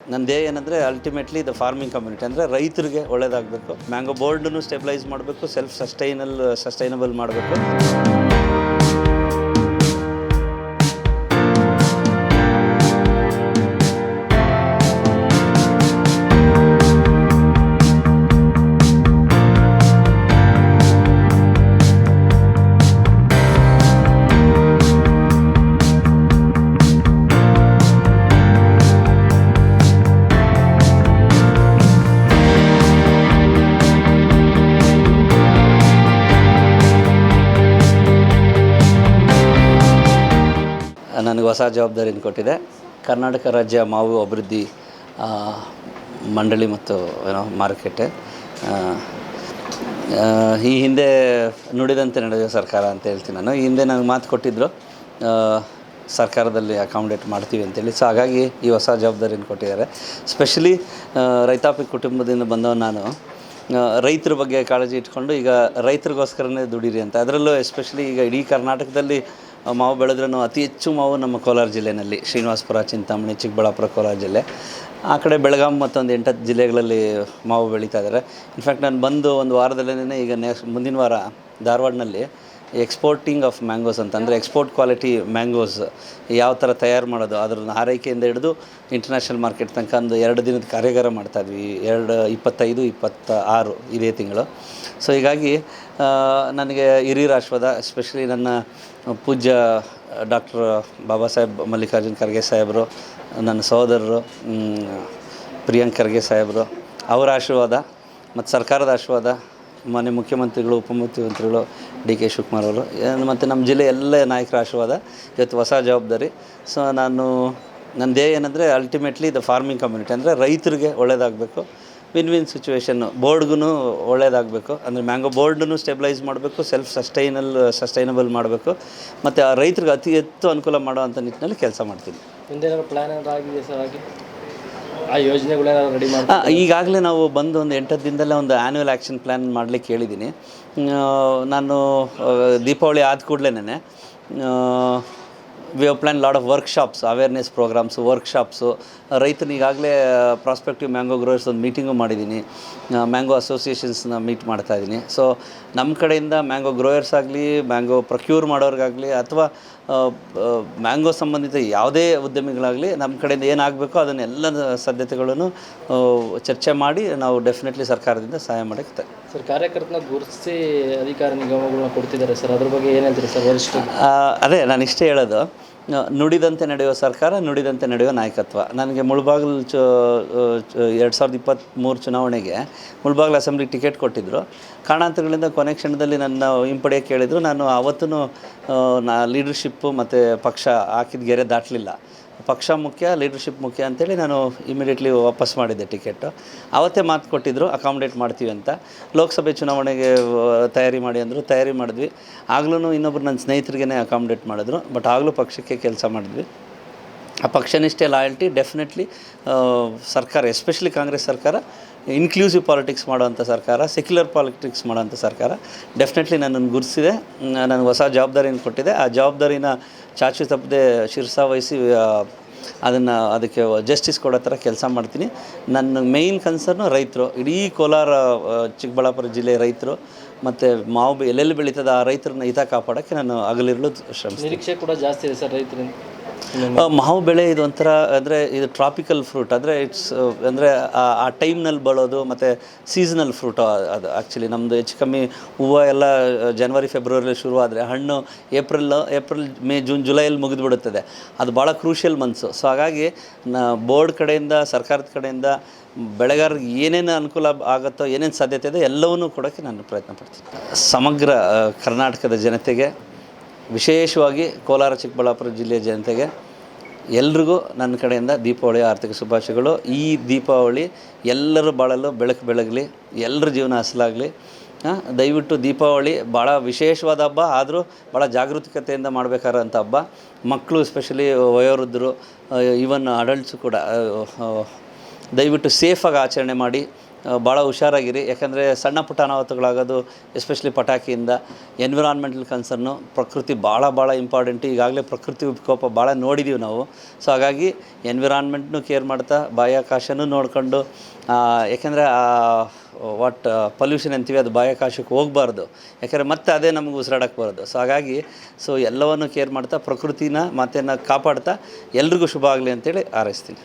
ನನ್ನ ಧ್ಯೇಯ ಏನಂದರೆ ಅಲ್ಟಿಮೇಟ್ಲಿ ದ ಫಾರ್ಮಿಂಗ್ ಕಮ್ಯುನಿಟಿ ಅಂದರೆ ರೈತರಿಗೆ ಒಳ್ಳೇದಾಗಬೇಕು. ಮ್ಯಾಂಗೋ ಬೋರ್ಡನ್ನು ಸ್ಟೆಬಿಲೈಸ್ ಮಾಡಬೇಕು ಸೆಲ್ಫ್ ಸಸ್ಟೈನಲ್ ಸಸ್ಟೈನಬಲ್ ಮಾಡಬೇಕು. ನನಗೆ ಹೊಸ ಜವಾಬ್ದಾರಿಯನ್ನು ಕೊಟ್ಟಿದೆ. ಕರ್ನಾಟಕ ರಾಜ್ಯ ಮಾವು ಅಭಿವೃದ್ಧಿ ಮಂಡಳಿ ಮತ್ತು ಏನೋ ಮಾರುಕಟ್ಟೆ. ಈ ಹಿಂದೆ ನುಡಿದಂತೆ ನಡೆಯುವ ಸರ್ಕಾರ ಅಂತ ಹೇಳ್ತೀನಿ ನಾನು. ಈ ಹಿಂದೆ ನನಗೆ ಮಾತು ಕೊಟ್ಟಿದ್ದರು ಸರ್ಕಾರದಲ್ಲಿ ಅಕಾಮಿಡೇಟ್ ಮಾಡ್ತೀವಿ ಅಂತೇಳಿ. ಸೊ ಹಾಗಾಗಿ ಈ ಹೊಸ ಜವಾಬ್ದಾರಿಯನ್ನು ಕೊಟ್ಟಿದ್ದಾರೆ. ಸ್ಪೆಷಲಿ ರೈತಾಪಿ ಕುಟುಂಬದಿಂದ ಬಂದವ ನಾನು. ರೈತರ ಬಗ್ಗೆ ಕಾಳಜಿ ಇಟ್ಕೊಂಡು ಈಗ ರೈತರಿಗೋಸ್ಕರನೇ ದುಡೀರಿ ಅಂತ. ಅದರಲ್ಲೂ ಎಸ್ಪೆಷಲಿ ಈಗ ಇಡೀ ಕರ್ನಾಟಕದಲ್ಲಿ ಮಾವು ಬೆಳೆದ್ರೂ ಅತಿ ಹೆಚ್ಚು ಮಾವು ನಮ್ಮ ಕೋಲಾರ ಜಿಲ್ಲೆಯಲ್ಲಿ ಶ್ರೀನಿವಾಸಪುರ, ಚಿಂತಾಮಣಿ, ಚಿಕ್ಕಬಳ್ಳಾಪುರ, ಕೋಲಾರ ಜಿಲ್ಲೆ. ಆ ಕಡೆ ಬೆಳಗಾಂ ಮತ್ತೊಂದು ಎಂಟತ್ತು ಜಿಲ್ಲೆಗಳಲ್ಲಿ ಮಾವು ಬೆಳೀತಾ ಇದ್ದಾರೆ ಇನ್ಫ್ಯಾಕ್ಟ್ ನಾನು ಬಂದು ಒಂದು ವಾರದಲ್ಲೇ ಈಗ ನೆಕ್ಸ್ಟ್ ಮುಂದಿನ ವಾರ ಧಾರವಾಡನಲ್ಲಿ ಎಕ್ಸ್ಪೋರ್ಟಿಂಗ್ ಆಫ್ ಮ್ಯಾಂಗೋಸ್ ಅಂತ ಅಂದರೆ ಎಕ್ಸ್ಪೋರ್ಟ್ ಕ್ವಾಲಿಟಿ ಮ್ಯಾಂಗೋಸ್ ಯಾವ ಥರ ತಯಾರು ಮಾಡೋದು ಅದ್ರ ಆರೈಕೆಯಿಂದ ಹಿಡಿದು ಇಂಟರ್ನ್ಯಾಷನಲ್ ಮಾರ್ಕೆಟ್ ತನಕ ಒಂದು ಎರಡು ದಿನದ ಕಾರ್ಯಾಗಾರ ಮಾಡ್ತಾಯಿದ್ವಿ ಎರಡು, ಇಪ್ಪತ್ತೈದು ಇಪ್ಪತ್ತ ಆರು ಇದೇ ತಿಂಗಳು. ಸೊ ಹೀಗಾಗಿ ನನಗೆ ಹಿರಿಯರ ಆಶೀರ್ವಾದ ಎಸ್ಪೆಷಲಿ ನನ್ನ ಪೂಜ್ಯ ಡಾಕ್ಟರ್ ಬಾಬಾ ಸಾಹೇಬ್ ಮಲ್ಲಿಕಾರ್ಜುನ್ ಖರ್ಗೆ ಸಾಹೇಬರು, ನನ್ನ ಸಹೋದರರು ಪ್ರಿಯಾಂಕ್ ಖರ್ಗೆ ಸಾಹೇಬರು, ಅವರ ಆಶೀರ್ವಾದ, ಮತ್ತು ಸರ್ಕಾರದ ಆಶೀರ್ವಾದ ಮಾನ್ಯ ಮುಖ್ಯಮಂತ್ರಿಗಳು, ಉಪಮುಖ್ಯಮಂತ್ರಿಗಳು ಡಿ ಕೆ ಶಿವಕುಮಾರ್ ಅವರು ಮತ್ತು ನಮ್ಮ ಜಿಲ್ಲೆ ಎಲ್ಲ ನಾಯಕರ ಆಶೀರ್ವಾದ, ಇವತ್ತು ಹೊಸ ಜವಾಬ್ದಾರಿ. ಸೊ ನಾನು, ನನ್ನ ಧ್ಯೇಯ ಏನಂದರೆ ಅಲ್ಟಿಮೇಟ್ಲಿ ದ ಫಾರ್ಮಿಂಗ್ ಕಮ್ಯುನಿಟಿ ಅಂದರೆ ರೈತರಿಗೆ ಒಳ್ಳೇದಾಗಬೇಕು ವಿನ್ ವಿನ್ ಸಿಚುವೇಷನ್ನು ಬೋರ್ಡ್ಗೂ ಒಳ್ಳೇದಾಗಬೇಕು, ಅಂದರೆ ಮ್ಯಾಂಗೋ ಬೋರ್ಡನ್ನು ಸ್ಟೆಬಿಲೈಸ್ ಮಾಡಬೇಕು ಸೆಲ್ಫ್ ಸಸ್ಟೈನಲ್ ಸಸ್ಟೈನಬಲ್ ಮಾಡಬೇಕು, ಮತ್ತು ಆ ರೈತರಿಗೆ ಅತಿ ಹೆಚ್ಚು ಅನುಕೂಲ ಮಾಡುವಂಥ ನಿಟ್ಟಿನಲ್ಲಿ ಕೆಲಸ ಮಾಡ್ತೀನಿ. ಆಗಿದೆ ಸರ್ ಹಾಗೆ? ಆ ಯೋಜನೆಗಳೇನಾದ್ರು ರೆಡಿ ಮಾಡಿ ಈಗಾಗಲೇ ನಾವು ಬಂದು ಒಂದು ಎಂಟತ್ತು ದಿನದಲ್ಲೇ ಒಂದು ಆ್ಯನ್ಯುವಲ್ ಆ್ಯಕ್ಷನ್ ಪ್ಲ್ಯಾನ್ ಮಾಡಲಿಕ್ಕೆ ಹೇಳಿದ್ದೀನಿ ನಾನು ದೀಪಾವಳಿ ಆದ ಕೂಡಲೇ we have plan lot of workshops awareness programmes workshops ರೈತನ ಈಗಾಗಲೇ ಪ್ರಾಸ್ಪೆಕ್ಟಿವ್ ಮ್ಯಾಂಗೋ ಗ್ರೋವರ್ಸ್ ಒಂದು ಮೀಟಿಂಗು ಮಾಡಿದ್ದೀನಿ ಮ್ಯಾಂಗೋ ಅಸೋಸಿಯೇಷನ್ಸ್ನ ಮೀಟ್ ಮಾಡ್ತಾ ಇದ್ದೀನಿ ಸೊ ನಮ್ಮ ಕಡೆಯಿಂದ ಮ್ಯಾಂಗೋ ಗ್ರೋಯರ್ಸ್ ಆಗಲಿ ಮ್ಯಾಂಗೋ ಪ್ರೊಕ್ಯೂರ್ ಮಾಡೋರಿಗಾಗಲಿ ಅಥವಾ ಮ್ಯಾಂಗೋ ಸಂಬಂಧಿತ ಯಾವುದೇ ಉದ್ಯಮಿಗಳಾಗಲಿ ನಮ್ಮ ಕಡೆಯಿಂದ ಏನಾಗಬೇಕೋ ಅದನ್ನೆಲ್ಲ ಸಾಧ್ಯತೆಗಳನ್ನು ಆ, ಚರ್ಚೆ ಮಾಡಿ ನಾವು ಡೆಫಿನೆಟ್ಲಿ ಸರ್ಕಾರದಿಂದ ಸಹಾಯ ಮಾಡೋಕ್ಕೆ ಸರ್, ಕಾರ್ಯಕರ್ತನ ಗುರುತಿಸಿ ಅಧಿಕಾರ ನಿಗಮಗಳನ್ನ ಕೊಡ್ತಿದ್ದಾರೆ ಸರ್. ಅದ್ರ ಬಗ್ಗೆ ಏನು ಸರ್ ವರಿಷ್ಠ ಅದೇ, ನಾನು ಇಷ್ಟೇ ಹೇಳೋದು. ನುಡಿದಂತೆ ನಡೆಯುವ ಸರ್ಕಾರ, ನುಡಿದಂತೆ ನಡೆಯುವ ನಾಯಕತ್ವ. ನನಗೆ ಮುಳಬಾಗಿಲು ಚ ಎರಡು ಸಾವಿರದ ಇಪ್ಪತ್ತ್ಮೂರು ಚುನಾವಣೆಗೆ ಮುಳಬಾಗಿಲು ಅಸೆಂಬ್ಲಿಗೆ ಟಿಕೆಟ್ ಕೊಟ್ಟಿದ್ದರು ಕಾರಣಾಂತರಗಳಿಂದ ಕೊನೆ ಕ್ಷಣದಲ್ಲಿ ನನ್ನ ಹಿಂಪಡೆಯೋಕ್ಕೆ ಕೇಳಿದರು. ನಾನು ಆವತ್ತೂ ನಾ, ಲೀಡರ್ಶಿಪ್ಪು ಮತ್ತು ಪಕ್ಷ ಹಾಕಿದ ಗೆರೆ ದಾಟಲಿಲ್ಲ. ಪಕ್ಷ ಮುಖ್ಯ ಲೀಡರ್ಶಿಪ್ ಮುಖ್ಯ ಅಂತೇಳಿ ನಾನು ಇಮಿಡಿಯೇಟ್ಲಿ ವಾಪಸ್ ಮಾಡಿದ್ದೆ ಟಿಕೆಟು ಅವತ್ತೇ ಮಾತು ಕೊಟ್ಟಿದ್ದರು ಅಕಾಮಡೇಟ್ ಮಾಡ್ತೀವಿ ಅಂತ. ಲೋಕಸಭೆ ಚುನಾವಣೆಗೆ ತಯಾರಿ ಮಾಡಿ ಅಂದರು, ತಯಾರಿ ಮಾಡಿದ್ವಿ. ಆಗ್ಲೂ ಇನ್ನೊಬ್ರು ನನ್ನ ಸ್ನೇಹಿತರಿಗೇ ಅಕಾಮಡೇಟ್ ಮಾಡಿದ್ರು ಬಟ್ ಆಗಲೂ ಪಕ್ಷಕ್ಕೆ ಕೆಲಸ ಮಾಡಿದ್ವಿ. ಆ ಪಕ್ಷನಿಷ್ಠೆ ಲಾಯಲ್ಟಿ ಡೆಫಿನೆಟ್ಲಿ ಸರ್ಕಾರ ಎಸ್ಪೆಷಲಿ ಕಾಂಗ್ರೆಸ್ ಸರ್ಕಾರ ಇನ್ಕ್ಲೂಸಿವ್ ಪಾಲಿಟಿಕ್ಸ್ ಮಾಡುವಂಥ ಸರ್ಕಾರ ಸೆಕ್ಯುಲರ್ ಪಾಲಿಟಿಕ್ಸ್ ಮಾಡುವಂಥ ಸರ್ಕಾರ. ಡೆಫಿನೆಟ್ಲಿ ನನ್ನನ್ನು ಗುರುತಿಸಿದೆ. ನನಗೆ ಹೊಸ ಜವಾಬ್ದಾರಿಯನ್ನು ಕೊಟ್ಟಿದೆ. ಆ ಜವಾಬ್ದಾರಿನ ಚಾಚು ತಪ್ಪದೆ ಶಿರಸಾವಹಿಸಿ ಅದನ್ನು ಅದಕ್ಕೆ ಜಸ್ಟಿಸ್ ಕೊಡೋ ಥರ ಕೆಲಸ ಮಾಡ್ತೀನಿ. ನನ್ನ ಮೇಯ್ನ್ ಕನ್ಸರ್ನು ರೈತರು, ಇಡೀ ಕೋಲಾರ ಚಿಕ್ಕಬಳ್ಳಾಪುರ ಜಿಲ್ಲೆ ರೈತರು, ಮತ್ತು ಮಾವು ಎಲ್ಲೆಲ್ಲಿ ಬೆಳೀತದೆ ಆ ರೈತರನ್ನ ಹಿತ ಕಾಪಾಡೋಕ್ಕೆ ನಾನು ಹಗಲಿರಲು ಶ್ರಮ ನಿರೀಕ್ಷೆ ಕೂಡ ಜಾಸ್ತಿ ಇದೆ ಸರ್ ರೈತರಿಂದ. ಮಾವು ಬೆಳೆ ಇದು ಒಂಥರ, ಅಂದರೆ ಇದು ಟ್ರಾಪಿಕಲ್ ಫ್ರೂಟ್ ಅಂದರೆ ಇಟ್ಸ್ ಅಂದರೆ ಆ ಟೈಮ್ನಲ್ಲಿ ಬಳೋದು ಮತ್ತು ಸೀಸನಲ್ ಫ್ರೂಟ್ ಅದು ಆ್ಯಕ್ಚುಲಿ ನಮ್ಮದು ಹೆಚ್ಚು ಕಮ್ಮಿ ಹೂವು ಎಲ್ಲ ಜನವರಿ ಫೆಬ್ರವರಿಲಿ ಶುರುವಾದರೆ ಹಣ್ಣು ಏಪ್ರಿಲ್ ಏಪ್ರಿಲ್ ಮೇ ಜೂನ್ ಜುಲೈಯಲ್ಲಿ ಮುಗಿದುಬಿಡುತ್ತದೆ. ಅದು ಭಾಳ ಕ್ರೂಷಿಯಲ್ ಮಂತ್ಸು ಸೊ ಹಾಗಾಗಿ ಬೋರ್ಡ್ ಕಡೆಯಿಂದ, ಸರ್ಕಾರದ ಕಡೆಯಿಂದ ಬೆಳೆಗಾರರಿಗೆ ಏನೇನು ಅನುಕೂಲ ಆಗುತ್ತೋ, ಏನೇನು ಸಾಧ್ಯತೆ ಇದೆ, ಎಲ್ಲವನ್ನೂ ಕೊಡೋಕ್ಕೆ ನಾನು ಪ್ರಯತ್ನ ಪಡ್ತೀನಿ. ಸಮಗ್ರ ಕರ್ನಾಟಕದ ಜನತೆಗೆ ವಿಶೇಷವಾಗಿ ಕೋಲಾರ, ಚಿಕ್ಕಬಳ್ಳಾಪುರ ಜಿಲ್ಲೆಯ ಜನತೆಗೆ ಎಲ್ರಿಗೂ ನನ್ನ ಕಡೆಯಿಂದ ದೀಪಾವಳಿ ಆರ್ಥಿಕ ಶುಭಾಶಯಗಳು. ಈ ದೀಪಾವಳಿ ಎಲ್ಲರೂ ಬಾಳಲು, ಬೆಳಕು ಬೆಳಗಲಿ, ಎಲ್ಲರ ಜೀವನ ಹಸಲಾಗಲಿ ದಯವಿಟ್ಟು ದೀಪಾವಳಿ ಭಾಳ ವಿಶೇಷವಾದ ಹಬ್ಬ, ಆದರೂ ಭಾಳ ಜಾಗೃತಿಕತೆಯಿಂದ ಮಾಡಬೇಕಾದಂಥ ಹಬ್ಬ. ಮಕ್ಕಳು ಎಸ್ಪೆಷಲಿ ವಯೋವೃದ್ಧರು ಈವನ್ ಅಡಲ್ಟ್ಸು ಕೂಡ ದಯವಿಟ್ಟು ಸೇಫಾಗಿ ಆಚರಣೆ ಮಾಡಿ ಭಾಳ ಹುಷಾರಾಗಿರಿ. ಯಾಕಂದರೆ ಸಣ್ಣ ಪುಟ್ಟ ಅನಾಹುತಗಳಾಗೋದು ಎಸ್ಪೆಷಲಿ ಪಟಾಕಿಯಿಂದ ಎನ್ವಿರಾನ್ಮೆಂಟಲ್ ಕನ್ಸರ್ನು ಪ್ರಕೃತಿ ಭಾಳ ಭಾಳ ಇಂಪಾರ್ಟೆಂಟ್ ಈಗಾಗಲೇ ಪ್ರಕೃತಿ ವಿಕೋಪ ಭಾಳ ನೋಡಿದ್ದೀವಿ ನಾವು. ಸೊ ಹಾಗಾಗಿ ಎನ್ವಿರಾನ್ಮೆಂಟ್ನು ಕೇರ್ ಮಾಡ್ತಾ, ಬಾಹ್ಯಾಕಾಶನೂ ನೋಡಿಕೊಂಡು ಯಾಕೆಂದರೆ ವಾಟ್ ಪೊಲ್ಯೂಷನ್ ಅಂತೀವಿ, ಅದು ಬಾಹ್ಯಾಕಾಶಕ್ಕೆ ಹೋಗಬಾರ್ದು. ಯಾಕಂದರೆ ಮತ್ತೆ ಅದೇ ನಮಗೆ ಉಸಿರಾಡಕ್ಕೆ ಬರೋದು. ಸೊ ಹಾಗಾಗಿ ಸೊ ಎಲ್ಲವನ್ನು ಕೇರ್ ಮಾಡ್ತಾ, ಪ್ರಕೃತಿನ ಮಾತೇನ ಕಾಪಾಡ್ತಾ, ಎಲ್ರಿಗೂ ಶುಭ ಆಗಲಿ ಅಂತೇಳಿ ಹಾರೈಸ್ತೀನಿ.